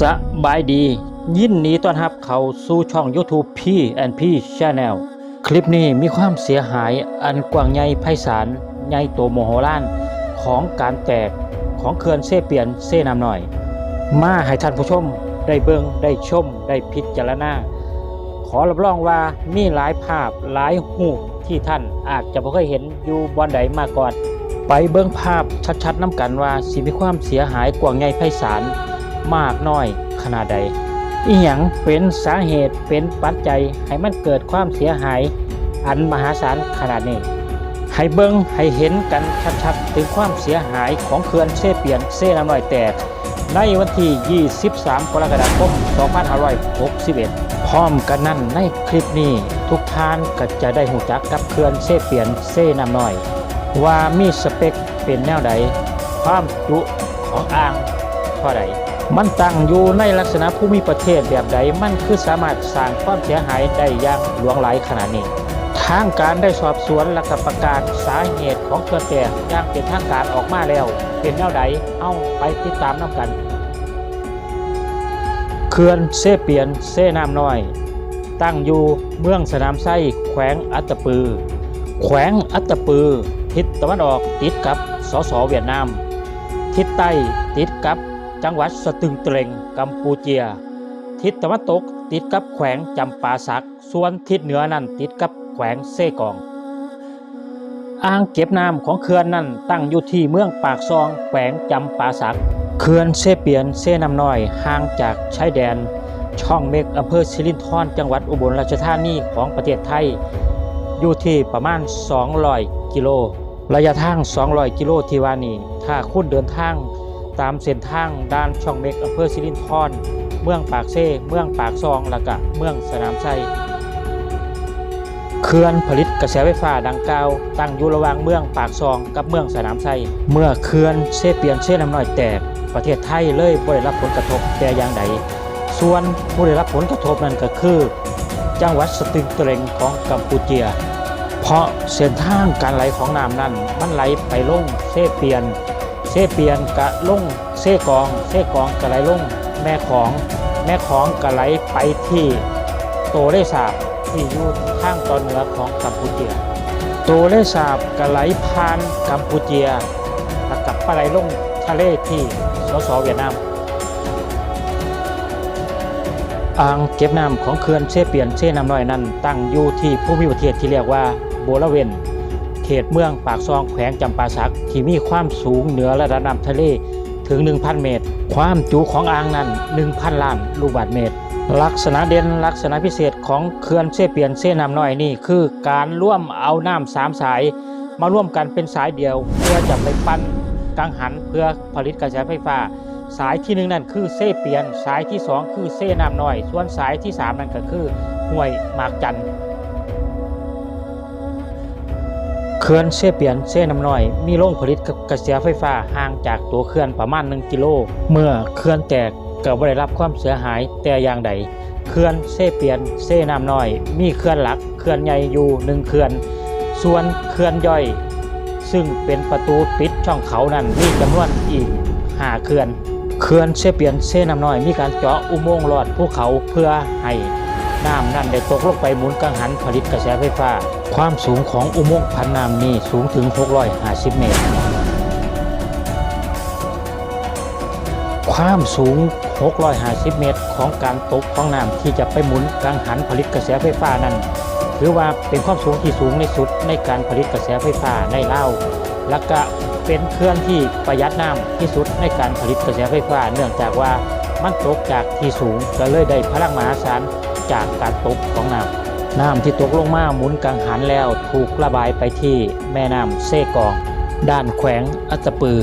สบายดี ยินดีต้อนรับเข้าสู่ช่อง YouTube P&P Channel คลิปนี้มีความเสียหายอันกว้างใหญ่ไพศาลใหญ่โตโมโหลานของการแตกของเขื่อนเซเปียนเซน้ำหน่อย มาให้ท่านผู้ชมได้เบิงได้ชมได้พิจารณาขอรับรองว่ามีหลายภาพหลายหูที่ท่านอาจจะบ่เคยเห็นอยู่บอนใดมาก่อน ไปเบิ่งภาพชัดๆน้ำกันว่าสิมีความเสียหายกว้างใหญ่ไพศาล มากน้อยขนาดใดอีหยังเป็นสาเหตุเป็นปัจจัยให้มันเกิดความเสียหายอันมหาศาลขนาดนี้ ให้เบิ่งให้เห็นกันชัดๆ ถึงความเสียหายของเขื่อนเซเปียนเซน้ำน้อยแตก ในวันที่ 23 กรกฎาคม 2561 พร้อมกันนั้นในคลิปนี้ทุกท่านก็จะได้หูจักกับเขื่อนเซเปียนเซน้ำน้อย ว่ามีสเปคเป็นแนวใด ความจุของอ่างเท่าใด มันตั้งอยู่ในลักษณะภูมิประเทศแบบใดมันคือสามารถสร้างความเสียหายได้อย่างหลวงหลายขนาดนี้ ทางการได้สอบสวนและก็ประกาศสาเหตุของเขื่อนแตกอย่างเป็นทางการออกมาแล้ว เป็นแนวใดเอาไปติดตามน้ำกันเขื่อนเซเปียนเซน้ำน้อย ตั้งอยู่เมืองสนามไส้แขวงอัตตปือ แขวงอัตตปือ ทิศตะวันออกติดกับสสเวียดนาม ทิศใต้ติดกับ จังหวัดสตึงเตรงกัมพูเจีย ทิศตะวันตกติดกับแขวงจำปาสัก ส่วนทิศเหนือนั่นติดกับแขวงเซกอง อ่างเก็บน้ำของเขื่อนนั่นตั้งอยู่ที่เมืองปากซอง แขวงจำปาสัก เขื่อนเซเปียนเซน้ำน้อยห่างจากชายแดน ช่องเมกอำเภอสิรินธรจังหวัดอุบลราชธานีของประเทศไทย อยู่ที่ประมาณ 200 กิโลระยะทาง 200 กิโลที่ว่านี้ถ้าคุณเดินทาง ตามเส้นทางด้านช่องเม็กอำเภอสิรินธรเมืองปากเซ่เมืองปากซองและก็เมืองสนามไส้เขื่อนผลิตกระแสไฟฟ้าดังกล่าวตั้งอยู่ระหว่างเมืองปากซองกับเมืองสนามไส้เมื่อเขื่อนเซเปียนเซน้ำน้อยแตก ประเทศไทยเลยบ่ได้รับผลกระทบแต่อย่างใดส่วนผู้ได้รับผลกระทบนั้นก็คือ จังหวัดสตึงเตรงของกัมพูเชียเพราะเส้นทางการไหลของน้ำนั้นมันไหลไปลงเซเปียน เซเปียนกะลงเซกองเซกองกะไหลลงแม่ของแม่ของกะไหลไปที่โตเลสาบที่อยู่ทางตอนเหนือของกัมพูเชียโตเลสาบกะไหลผ่านกัมพูเชียแล้วกลับไปไหลลงทะเลที่สสเวียดนามอ่างเก็บน้ำของเขื่อนเซเปียนเซน้ำน้อยนั้น ตั้งอยู่ที่ภูมิประเทศที่เรียกว่าโบลาเวน ขตเมืองปากซองแขวงจำปาสักที่มีความสูงเหนือระดับน้ำทะเลถึง 1,000 เมตร ความจุของอ่างนั้น 1,000 ล้านลูกบาศก์เมตร ลักษณะเด่นลักษณะพิเศษของเขื่อนเซเปียนเซน้ำน้อยนี่คือการร่วมเอาน้ำสามสาย มาร่วมกันเป็นสายเดียว เพื่อจะไปปั้นกังหันเพื่อผลิตกระแสไฟฟ้า สายที่หนึ่งนั่นคือเซเปียน สายที่สองคือเซน้ำน้อย ส่วนสายที่สามนั่นก็คือห้วยหมากจัน เขื่อนเซเปียนเซน้ำน้อย มีโรงผลิตกระแสไฟฟ้าห่างจากตัวเขื่อนประมาณ 1 กิโล เมื่อเขื่อนแตกก็บ่ได้รับความเสียหายแต่อย่างใดเขื่อนเซเปียนเซน้ำน้อย มีเขื่อนหลักเขื่อนใหญ่อยู่หนึ่งเขื่อน ส่วนเขื่อนย่อย ซึ่งเป็นประตูปิดช่องเขานั้นมีจำนวนอีกห้าเขื่อนเขื่อนเซเปียนเซน้ำน้อย มีการเจาะอุโมงค์ลอดภูเขาเพื่อให้น้ำนั้นได้ตกลงไปหมุนกังหันผลิตกระแสไฟฟ้า ความสูงของอุโมงค์พันน้ำนี้สูงถึง 650 เมตร ความสูง 650 เมตรของการตกของน้ำที่จะไปหมุนกังหันผลิตกระแสไฟฟ้านั้น ถือว่าเป็นความสูงที่สูงในสุดในการผลิตกระแสไฟฟ้าในเล่าและก็เป็นเครื่องที่ประหยัดน้ำที่สุดในการผลิตกระแสไฟฟ้า เนื่องจากว่ามันตกจากที่สูงก็เลยได้พลังมหาศาลจากการตกของน้ำ น้ำที่ตกลงมาหมุนกังหันแล้วถูกระบายไปที่แม่น้ำเซกอง ด้านแขวงอัตปือ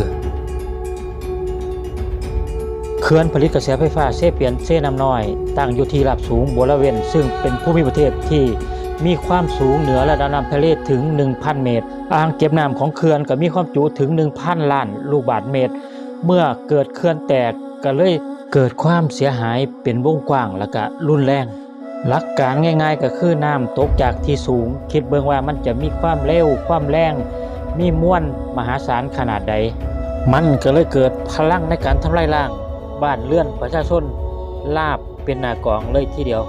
เขื่อนผลิตกระแสไฟฟ้าเซเปียนเซน้ำน้อย ตั้งอยู่ที่ระดับสูงบริเวณซึ่งเป็นภูมิประเทศที่มีความสูงเหนือระดับน้ำทะเลถึง 1,000 เมตร อ่างเก็บน้ำของเขื่อนก็มีความจุถึง 1,000 ล้านลูกบาศก์เมตร เมื่อเกิดเขื่อนแตกก็เลยเกิดความเสียหายเป็นวงกว้างและก็รุนแรง หลักการง่ายๆก็คือน้ำตกจากที่สูง คิดเบิ่งว่ามันจะมีความเร็วความแรง มีมวลมหาศาลขนาดใด มันก็เลยเกิดพลังในการทำลายล้างบ้านเรือนประชาชนลาบเป็นหนากองเลยทีเดียว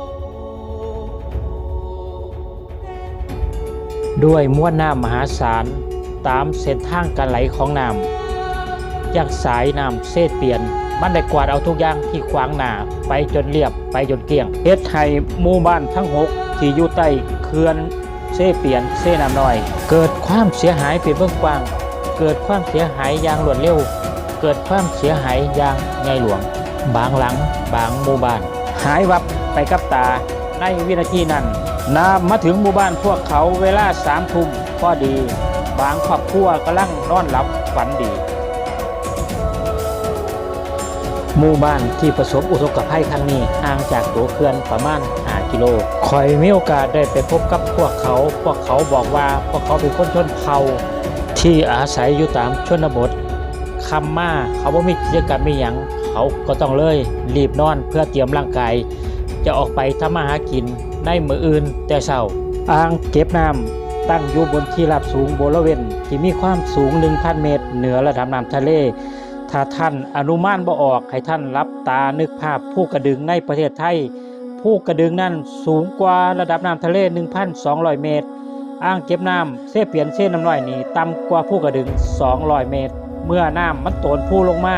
ด้วยมวลน้ำมหาศาลตามเส้นทางการไหลของน้ำจากสายน้ำเศษเปลี่ยน มันได้กวาดเอาทุกอย่างที่ขวางหน้าไปจนเรียบไปจนเกลี้ยงเฮ็ดให้หมู่บ้านทั้งหกที่อยู่ใต้เขื่อนเซเปลี่ยนเซน้ำน้อย เกิดความเสียหายเป็นเบื้องกว้าง เกิดความเสียหายอย่างรวดเร็ว เกิดความเสียหายอย่างใหญ่หลวง บางหลังบางหมู่บ้าน หายวับไปกับตาในวินาทีนั้นน้ำมาถึงหมู่บ้านพวกเขาเวลาสามทุ่มพอดี บางครอบครัวกำลังนอนหลับฝันดี หมู่บ้านที่ประสบอุทกภัยครั้งนี้ห่างจากตัวเขื่อนประมาณ 5 กิโลคอยมีโอกาสได้ไปพบกับพวกเขา พวกเขาบอกว่าพวกเขาเป็นคนชนเผ่าที่อาศัยอยู่ตามชนบทคำมาเขาบ่มีกิจกรรมมีหยังเขาก็ต้องเลยรีบนอนเพื่อเตรียมร่างกาย จะออกไปทำมาหากินในมืออื่นแต่เช้าอ่างเก็บน้ำตั้งอยู่บนที่ราบสูงบริเวณที่มีความสูง 1,000 เมตร เหนือระดับน้ำทะเล ถ้าท่านอนุมานบ่ออกให้ท่านรับตานึกภาพผู้กระดึงในประเทศไทย ผู้กระดึงนั้นสูงกว่าระดับน้ำทะเล 1,200 เมตรอ่างเก็บน้ำเสเปลี่ยนเส้นน้ำน้อยนี่ต่ำกว่าผู้กระดึง 200 เมตร เมื่อน้ำมันโตนผู้ลงมา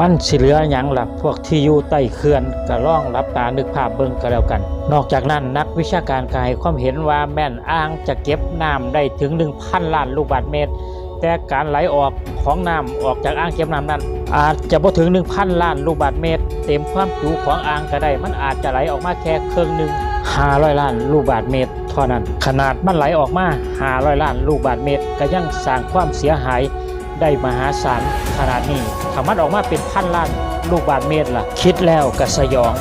มันสิเหลือหยังหล่ะพวกที่อยู่ใต้เขื่อนก็ล่องรับตานึกภาพเบิ่งก็แล้วกัน นอกจากนั้นนักวิชาการก็ให้ความเห็นว่าแม่นอ่างจะเก็บน้ำได้ถึง 1,000 ล้านลูกบาศก์เมตร แต่การไหลออกของน้ำออกจากอ่างเก็บน้ำนั้น อาจจะบ่ถึง 1,000 ล้านลูกบาศก์เมตร เต็มความจุของอ่างก็ได้ มันอาจจะไหลออกมาแค่ครึ่งหนึ่ง500 ล้านลูกบาศก์เมตรเท่านั้น ขนาดมันไหลออกมา 500 ล้านลูกบาศก์เมตร ก็ยังสร้างความเสียหายได้มหาศาลขนาดนี้ถ้ามันออกมาเป็นพันล้านลูกบาศก์เมตรล่ะ คิดแล้วก็สยอง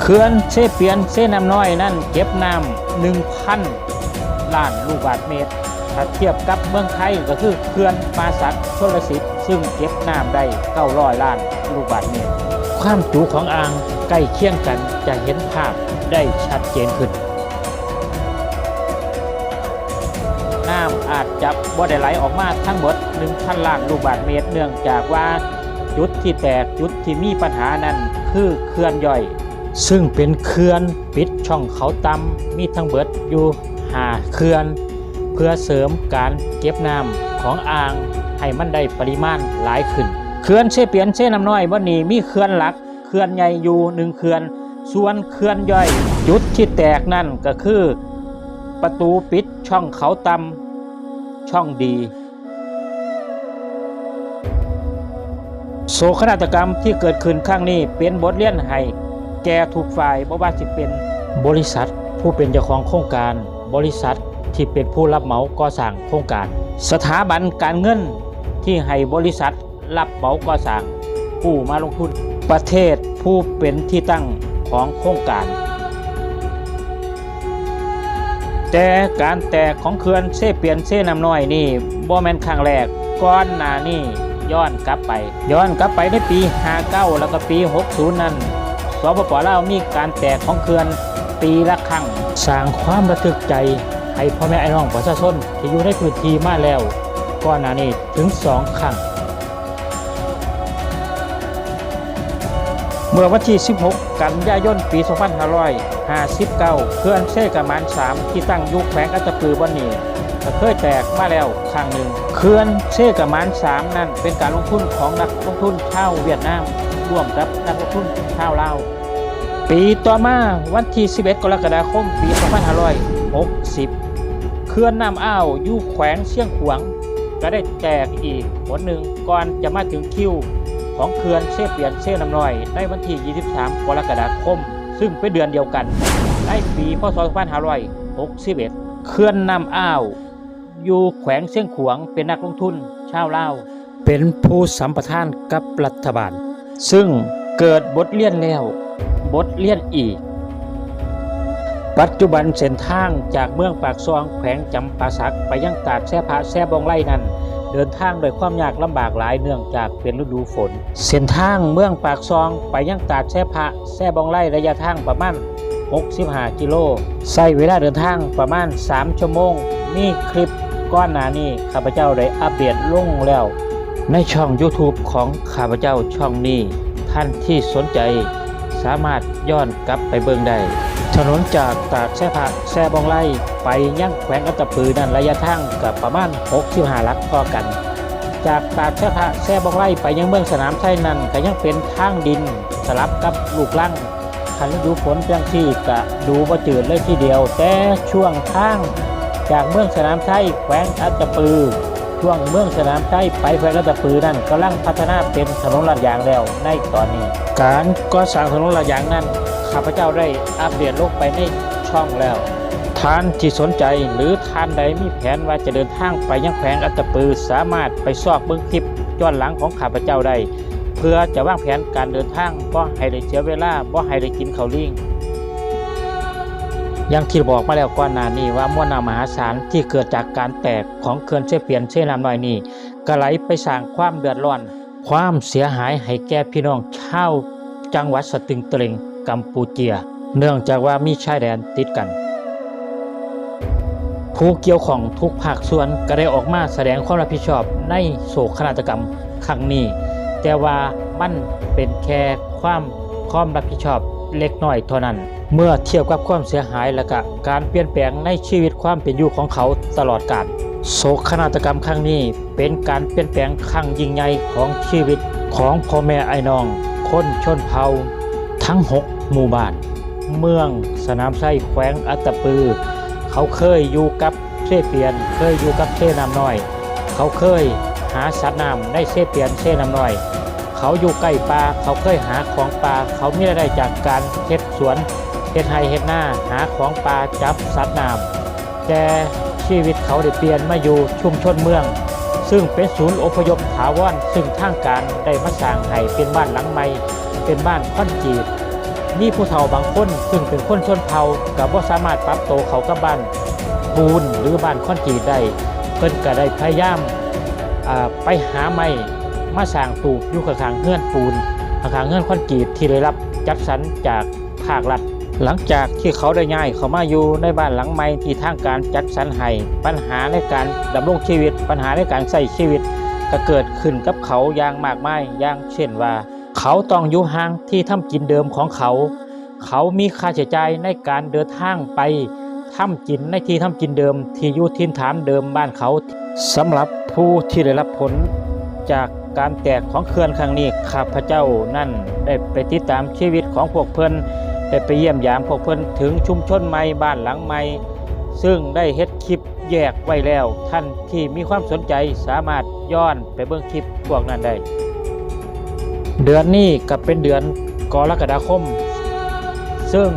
เขื่อนเซเปียนเซน้ำน้อยนั่นเก็บน้ำ1,000 ล้านลูกบาศก์เมตร ถ้าเทียบกับเมืองไทยก็คือเขื่อนป่าสักชลสิทธิ์ซึ่งเก็บน้ำได้900ล้านลูกบาศก์เมตร ความจุของอ่างใกล้เคียงกันจะเห็นภาพได้ชัดเจนขึ้น น้ำอาจจะบ่ได้ไหลออกมาทั้งหมด1,000ล้านลูกบาศก์เมตร เนื่องจากว่าจุดที่แตกจุดที่มีปัญหานั้นคือเขื่อนย่อย ซึ่งเป็นเขื่อนปิดช่องเขาต่ำมีทั้งเบิดอยู่ หาเขื่อนเพื่อเสริมการเก็บน้ำของอ่างให้มันได้ปริมาณหลายขึ้นเขื่อนเชเปียนเชน้ำน้อยวันนี้มีเขื่อนหลักเขื่อนใหญ่อยู่หนึ่งเขื่อนส่วนเขื่อนย่อยจุดที่แตกนั่นก็คือ ประตูปิดช่องเขาต่ำช่องดี โศกนาฏกรรมที่เกิดขึ้นครั้งนี้เป็นบทเรียนให้แก่ทุกฝ่ายบ่ว่าสิเป็นบริษัทผู้เป็นเจ้าของโครงการ บริษัทที่เป็นผู้รับเหมาก่อสร้างโครงการ สถาบันการเงินที่ให้บริษัทรับเหมาก่อสร้างผู้มาลงทุน ประเทศผู้เป็นที่ตั้งของโครงการ แต่การแตกของเขื่อนเซเปลี่ยนเซน้ำน้อยนี่บ่แมนครั้งแรกก่อนหนานี้ย้อนกลับไป ย้อนกลับไปในปี 59 แล้วก็ปี 60 นั้นสปปลาวมีการแตกของเขื่อน ปีละครั้งสร้างความระทึกใจให้พ่อแม่ไอ้น้องประชาชนที่อยู่ในพื้นที่มาแล้วก่อนหน้านี้ถึง2ครั้งเมื่อวันที่ 16 กันยายน ปี 2559เขื่อนเซกามาน 3 ที่ตั้งยุคแขวงอัตปือวันนี้ก็เคยแตกมาแล้วครั้งหนึ่งเขื่อนเซกามาน 3 นั่นเป็นการลงทุนของนักลงทุนชาวเวียดนาม ร่วมกับนักลงทุนชาวลาว ปีต่อมาวันที่ 11 กรกฎาคม ปี 2560 เขื่อนน้ำอ้าวอยู่แขวงเชียงขวางก็ได้แตกอีกหนหนึ่งก่อนจะมาถึงคิวของเขื่อนเซเปียนเซน้ำน้อย ในวันที่ 23 กรกฎาคม ซึ่งเป็นเดือนเดียวกัน ในปี พศ 2561 เขื่อนน้ำอ้าวอยู่แขวงเชียงขวางเป็นนักลงทุนชาวลาว เป็นผู้สัมปทานกับรัฐบาล ซึ่งเกิดบทเรียนแล้ว บทเรียนอีก ปัจจุบันเส้นทางจากเมืองปากซองแขวงจำปาสักไปยังตาดแซ่พระแซ่บองไล่นั้น เดินทางโดยความยากลำบากหลายเนื่องจากเป็นฤดูฝน เส้นทางเมืองปากซองไปยังตาดแซ่พระแซ่บองไล่ระยะทางประมาณ65กิโลใช้เวลาเดินทางประมาณ 3 ชั่วโมงมีคลิปก้อนหนานี้ข้าพเจ้าได้อัปเดตลงแล้ว ในช่อง YouTube ของข้าพเจ้าช่องนี้ ท่านที่สนใจามารถย้อนกลับไปเบิ่งได้ ถนนจากตากแช่ผักแช่บองไล่ไปยังแขวงอัตปือนั่นระยะทางกับประมาณ65ลักพอกัน จากตากแช่ผักแช่บองไล่ไปยังเมืองสนามชัยนั่นก็ยังเป็นทางดินสลับกับลูกลังคันฤดูฝนจังที่กะดูบ่จืดเลยทีเดียว แต่ช่วงทางจากเมืองสนามชัยแขวงอัตตปือ ช่วงเมืองสนามชัยไปแขวงอัตปือนั่นกำลังพัฒนาเป็นถนนลาดยางแล้วในตอนนี้ การก่อสร้างถนนลาดยางนั้นข้าพเจ้าได้อัปเดตลงไปในช่องแล้วท่านที่สนใจหรือท่านใดมีแผนว่าจะเดินทางไปยังแขวงอัตปือสามารถไปซอกเบื้องคลิปย้อนหลังของข้าพเจ้าได้เพื่อจะวางแผนการเดินทางบ่ให้ได้เสียเวลาบ่ให้ได้กินข้าวลิง ย่างที่บอกมาแล้วก่อนหน้านี้ว่ามวลน้ำมหาศาลที่เกิดจากการแตกของเขื่อนเช่เปลี่ยนเชื้อน้ำน้อยนี้ก็ไหลไปสร้างความเดือดร้อน ความเสียหายให้แก่พี่น้องชาวจังหวัดสตึงเตรงกัมพูเจีย เนื่องจากว่ามีชายแดนติดกัน ผู้เกี่ยวของทุกภาคส่วนก็ได้ออกมาแสดงความรับผิดชอบในโศกนาฏกรรมครั้งนี้ แต่ว่ามันเป็นแค่ความความรับผิดชอบเล็กน้อยเท่านั้น เมื่อเทียบกับความเสียหายและกการเปลี่ยนแปลงในชีวิตความเป็นอยู่ของเขาตลอดกาลโศกนาฏกรรมครั้งนี้เป็นการเปลี่ยนแปลงครั้งยิ่งใหญ่ของชีวิตของพ่อแม่ไอ้น้อง คนชนเผ่าทั้ง 6 หมู่บ้าน เมืองสนามไส้แขวงอัตตปือ เขาเคยอยู่กับเซเปียน เคยอยู่กับเซน้ำน้อย เขาเคยหาสัตว์น้ำได้เซเปียนเซน้ำน้อย เขาอยู่ใกล้ปลาเขาเคยหาของปลาเขามีรายได้จากการเฮ็ดสวน เฮ็ดไร่เฮ็ดนาหาของปลาจับสัตว์น้ำแต่ชีวิตเขาได้เปลี่ยนมาอยู่ชุมชนเมือง ซึ่งเป็นศูนย์อพยพถาวรซึ่งทางการได้มาสร้างให้เป็นบ้านหลังใหม่เป็นบ้านค่อนจีบมีผู้เฒ่าบางคนซึ่งเป็นคนชนเผ่ากับว่าสามารถปรับโตเขากับบ้านปูนหรือบ้านค่อนจีบได้เพิ่นก็ได้พยายามไปหาไม้มาสร้างตูบอยู่ข้างๆเฮือนปูนข้างๆเฮือนค่อนจีบที่ได้รับจัดสรรจากภาครัฐ หลังจากที่เขาได้ย้ายเขามาอยู่ในบ้านหลังใหม่ที่ทางการจัดสรรให้ปัญหาในการดำรงชีวิต ปัญหาในการใช้ชีวิต ก็เกิดขึ้นกับเขาอย่างมากมายอย่างเช่นว่า เขาต้องอยู่ห่างที่ทำกินเดิมของเขา เขามีค่าใช้จ่ายในการเดินทางไปทำกินในที่ทำกินเดิม ที่อยู่ทินฐานเดิมบ้านเขาสำหรับผู้ที่ได้รับผลจากการแตกของเขื่อนครั้งนี้ข้าพเจ้านั่นได้ไปติดตามชีวิตของพวกเพื่อน ได้ไปเยี่ยมยามพวกเพื่อนถึงชุมชนใหม่บ้านหลังใหม่ ซึ่งได้เฮ็ดคลิปแยกไว้แล้ว ท่านที่มีความสนใจสามารถย้อนไปเบิ่งคลิปพวกนั้นได้ เดือนนี้ก็เป็นเดือนกรกฎาคม ซึ่ง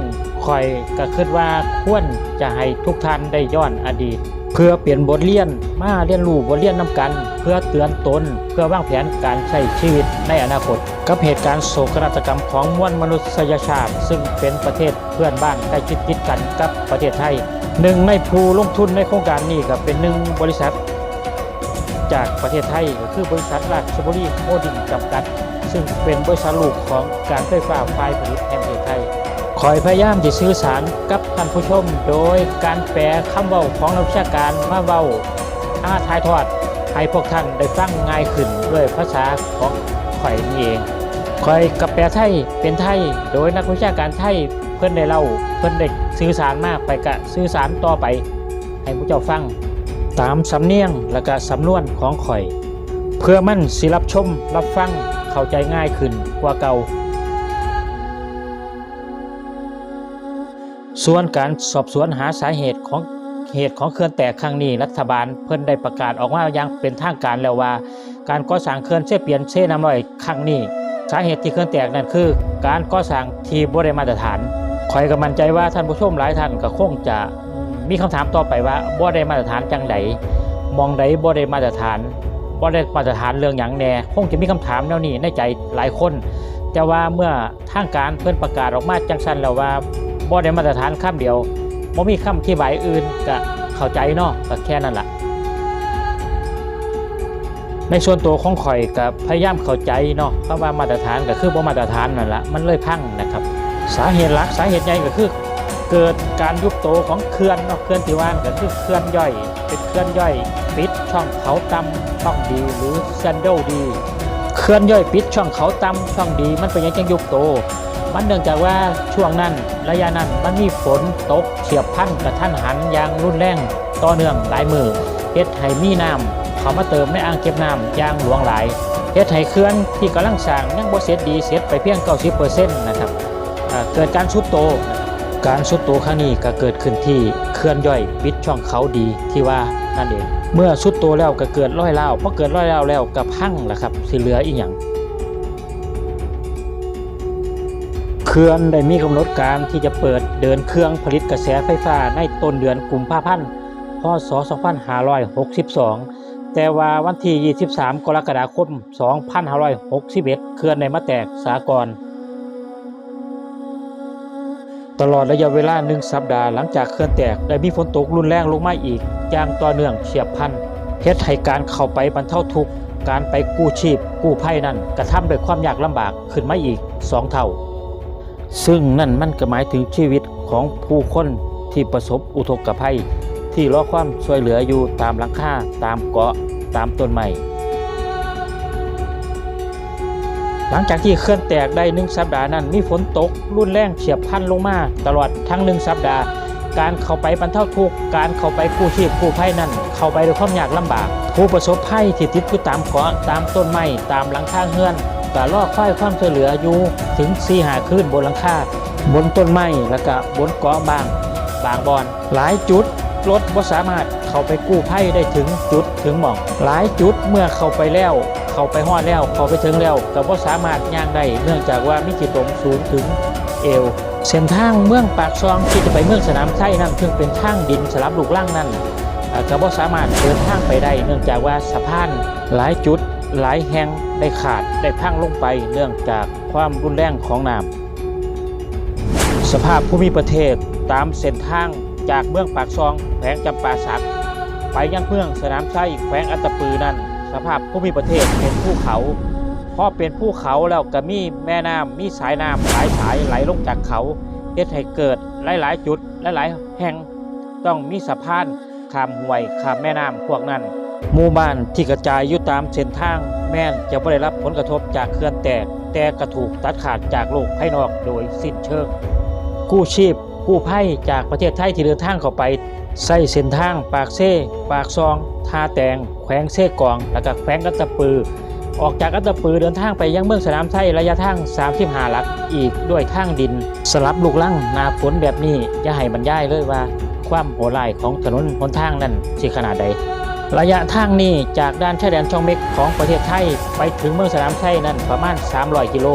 คอยก็คิดว่าควรจะให้ทุกท่านได้ย้อนอดีต เพื่อเปลี่ยนบทเรียนมาเรียนรู้บทเรียนนำกัน เพื่อเตือนตน เพื่อวางแผนการใช้ชีวิตในอนาคต กับเหตุการณ์โศกนาฏกรรมของมวลมนุษยชาติ ซึ่งเป็นประเทศเพื่อนบ้านใกล้ชิดติดกันกับประเทศไทยหนึ่งในผู้ลงทุนในโครงการนี้ก็เป็นหนึ่งบริษัท จากประเทศไทยก็คือบริษัทราชบุรีโฮดิ้งจำกัด ซึ่งเป็นบริษัทลูกของการไฟฟ้าฝ่ายผลิตแห่งประเทศไทย คอยพยายามจะสื่อสารกับท่านผู้ชม โดยการแปลคำเว้าของนักวิชาการมาเว้าอาทายทอด ให้พวกท่านได้ฟังง่ายขึ้นด้วยภาษาของข่อยนี่เองคอยกับแปลไทยเป็นไทย โดยนักวิชาการไทยเพื่อนได้เล่าเพื่อนได้สื่อสารมากไปกะสื่อสารต่อไป ให้ผู้เจ้าฟัง ตามสำเนียงและก็สำนวนของข่อย เพื่อมั่นสิรับชมรับฟังเข้าใจง่ายขึ้นกว่าเก่า ส่วนการสอบสวนหาสาเหตุของเหตุของเขื่อนแตกครั้งนี้รัฐบาลเพิ่นได้ประกาศออกมาอย่างเป็นทางการแล้วว่า การก่อสร้างเขื่อนเช่เปลี่ยนเช่น้ำน้อยครั้งนี้ สาเหตุที่เขื่อนแตกนั่นคือ การก่อสร้างที่บ่ไดมาตรฐานข่อยก็มั่นใจว่าท่านผู้ชมหลายท่านก็คงจะมีคำถามต่อไปว่าบ่ได้มาตรฐานจังใดมองใดบ่ได้มาตรฐานบ่ได้มาตรฐานเรื่องหยังแน่คงจะมีคำถามแนวนี้ในใจหลายคน แต่ว่าเมื่อทางการเพิ่นประกาศออกมาจังซั่นแล้วว่า บ่ได้มาตรฐานคำเดียวบ่มีคำที่บายอื่นก็เข้าใจเนาะก็แค่นั้นล่ะ ในส่วนตัวของข่อยก็พยายามเข้าใจเนาะคำว่ามาตรฐานก็คือบ่มาตรฐานนั่นละมันเลยพังนะครับ สาเหตุหลักสาเหตุใหญ่ก็คือ เกิดการยุบโตของเขื่อนเนาะเขื่อนที่ว่านก็คือเขื่อนย่อย เป็นเขื่อนย่อยปิดช่องเขาต่ำช่องดีหรือแซนโดดีเคลื่อนย่อยปิดช่องเขาต่ำช่องดีมันเป็นยังจังยุบโต มันเนื่องจากว่าช่วงนั้นระยะนั้นมันมีฝนตกเฉียบพันกระทันหันอย่างรุนแรงต่อเนื่องหลายมือเฮ็ดให้มีน้ำเขามาเติมในอ่างเก็บน้ำอย่างหลวงหลายเฮ็ดให้เขื่อนที่กำลังสร้างยังบ่เสร็จดีเสร็จไปเพียง 90%นะครับเกิดการสุดโตการสุดโตครั้งนี้ก็เกิดขึ้นที่เขื่อนย่อยปิดช่องเขาดีที่ว่านั่นเองเมื่อสุดโตแล้วก็เกิดร้อยเล่าพอเกิดร้อยเล่าแล้วก็พังล่ะครับสิเหลืออีหยัง เขื่อนได้มีกำหนดการที่จะเปิดเดินเครื่องผลิตกระแสไฟฟ้าในต้นเดือนกุมภาพันธ์พศ 2562 แต่ว่าวันที่ 23 กรกฎาคม 2561 เขื่อนในมาแตกสากร ตลอดระยะเวลาหนึ่งสัปดาห์หลังจากเขื่อนแตกได้มีฝนตกรุนแรงลงมาอีกอย่างต่อเนื่องเฉียบพันเฮ็ดให้การเข้าไปบรรเทาทุกข์การไปกู้ชีพกู้ภัยนั้นกระทำด้วยความยากลำบากขึ้นมาอีกสองเท่า ซึ่งนั่นมันก็หมายถึงชีวิตของผู้คนที่ประสบอุทกภัย ที่รอความช่วยเหลืออยู่ตามหลังคาตามเกาะตามต้นไม้หลังจากที่เคลื่อนแตกได้หนึ่งสัปดาห์นั้น มีฝนตกรุนแรงเฉียบพลันลงมาตลอดทั้งหนึ่งสัปดาห์ การเข้าไปบรรเทาทุกข์การเข้าไปกู้ชีพกู้ภัยนั้น เข้าไปด้วยความยากลำบาก ผู้ประสบภัยที่ติดอยู่ตามเกาะตามต้นไม้ตามหลังคาเฮือน ก็รอคอยความช่วยเหลืออยู่ถึง4ีหาคืนบนหลังคาบนต้นไม้แล้วก็บนเกาะบาง บางบอน หลายจุดรถบ่สามารถเข้าไปกู้ภัยได้ถึงจุดถึงหม่อง หลายจุดเมื่อเข้าไปแล้ว เข้าไปฮอดแล้ว เข้าไปถึงแล้วก็บ่สามารถย่างได้เนื่องจากว่ามีจิตตมสูงถึงเอวเส้นทางเมืองปากซองที่จะไปเมืองสนามไส้นั่นซึ่งเป็นทางดินสลับลูกล่างนั่นอ่าก็บ่สามารถเดินทางไปได้ เนื่องจากว่าสะพานหลายจุด หลายแห่งได้ขาดได้พังลงไปเนื่องจากความรุนแรงของน้ำสภาพภูมิประเทศตามเส้นทางจากเมืองปากซองแขวงจำปาสัก ไปยังเมืองสนามชัยแขวงอัตปือนั้น สภาพภูมิประเทศเป็นภูเขาพอเป็นภูเขาแล้วก็มีแม่น้ำมีสายน้ำหลายสายไหลลงจากเขาเฮ็ดให้เกิดหลาย ๆ จุดหลาย ๆ แห่งต้องมีสะพานข้ามห้วยข้ามแม่น้ำพวกนั้น หมู่บ้านที่กระจายอยู่ตามเส้นทางแม่นจะไม่ได้รับผลกระทบจากเขื่อนแตก แต่กระถูกตัดขาดจากโลกภายนอกโดยสิ้นเชิง กู้ชีพกู้ภัยจากประเทศไทยที่เดินทางเข้าไปใส่เส้นทางปากเซ่ปากซองท่าแตงแขวงเซ่กอง และก็แขวงกัตตปือ ออกจากกัตตปือเดินทางไปยังเมืองสนามไทยระยะทาง35หลักอีกด้วยทางดิน สลับลูกลังนาฝนแบบนี้อย่าให้บรรยายเลยว่า ความโหดร้ายของถนนหนทางนั้นสิขนาดใด ระยะทางนี้จากด้านชายแดนช่องเม็กของประเทศไทย ไปถึงเมืองสนามไทยนั้นประมาณ 300 กิโล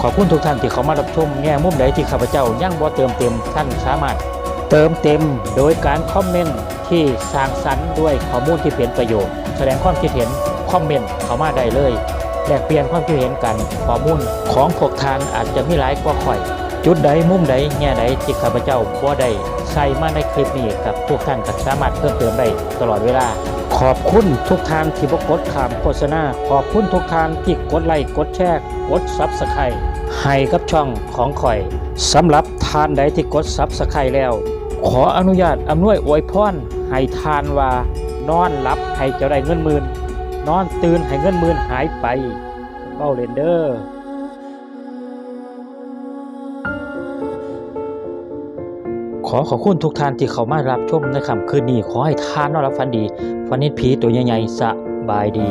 ขอบคุณทุกท่านที่เข้ามารับชมแง่มุมใดที่ข้าพเจ้ายังบ่เติมเต็มท่านสามารถ เติมเต็มโดยการคอมเมนต์ที่สร้างสรรค์ด้วยข้อมูลที่เป็นประโยชน์ แสดงความคิดเห็นคอมเมนต์เข้ามาได้เลยแลกเปลี่ยนความคิดเห็นกันข้อมูลของพวกทานอาจจะมีหลายกว่าข่อย จุดใดมุมใดแง่ใดที่ข้าพเจ้าบ่ได้ใส่มาในคลิปนี้กับทุกท่านก็สามารถเพิ่มเติมได้ตลอดเวลา ขอบคุณทุกท่านที่บกดขามโฆษณาขอบคุณทุกท่านที่กดไลค์กดแชร์กดซับสไครต์ให้กับช่องของข่อยสำหรับทานใดที่กดซับสไครต์แล้ว ขออนุญาตอำนวยอวยพรให้ทานว่านอนหลับให้เจ้าได้เงินหมื่นนอนตื่นให้เงินหมื่นหายไปเบ้าเลนเดอร์ ขอขอบคุณทุกท่านที่เข้ามารับชมในค่ำคืนนี้ ขอให้ท่านนอนรับฝันดีฝันนิดผีตัวใหญ่ๆสบายดี